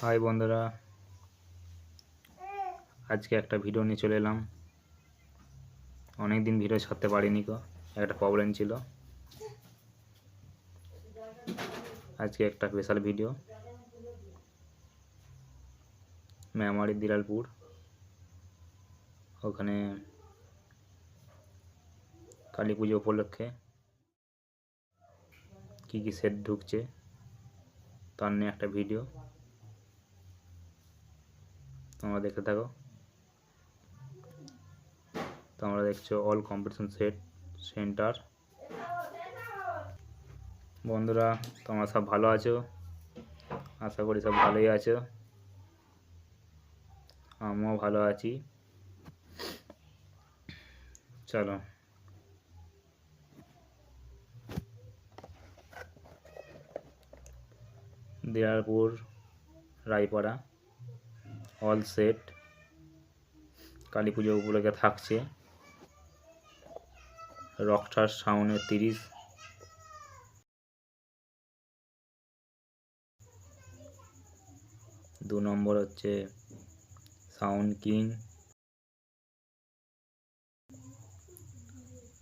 High বন্ধুরা। আজকে একটা ভিডিও নিয়ে চলে এলাম। অনেক দিন ভিডিও ছাড়তে পারিনি কো একটা প্রবলেম ছিল। আজকে একটা স্পেশাল ভিডিও মেমারি দিলালপুর ওখানে কালী পুজো উপলক্ষে কী কী সেট ঢুকছে, তার নিয়ে একটা ভিডিও তোমরা দেখতে থাকো। তোমরা দেখছ অল কম্পিটিশন সেট সেন্টার বন্ধুরা, তোমরা সব ভালো আছো? আশা করি সব ভালোই আছো। আমিও ভালো আছি। চলো। দিনারপুর রায়পাড়া। অল সেট কালী পুজো উপলক্ষে থাকছে। রকস্টার সাউন্ডের তিরিশ। দু নম্বর হচ্ছে সাউন্ড কিং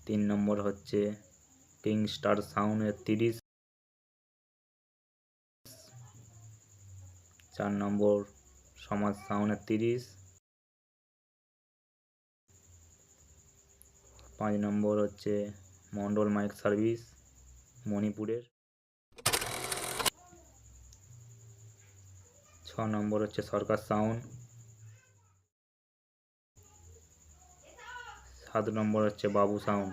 তিন নম্বর হচ্ছে কিং স্টার সাউন্ডের তিরিশ। চার নম্বর সমাজ সাউন্ডের তিরিশ। পাঁচ নম্বর হচ্ছে মন্ডল মাইক সার্ভিস, মণিপুরের। ছ নম্বর হচ্ছে সরকার সাউন্ড। সাত নম্বর হচ্ছে বাবু সাউন্ড,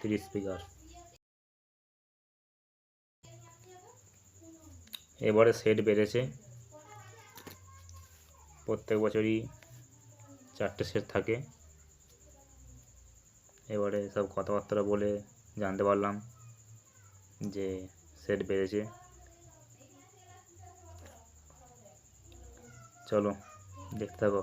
তিরিশ স্পিকার এবারে সেট বেড়েছে। প্রত্যেক বছরই চারটে সেট থাকে। এবারে সব কথাবার্তা বলে জানতে পারলাম যে সেট বেড়েছে। চলো, দেখতে থাকো।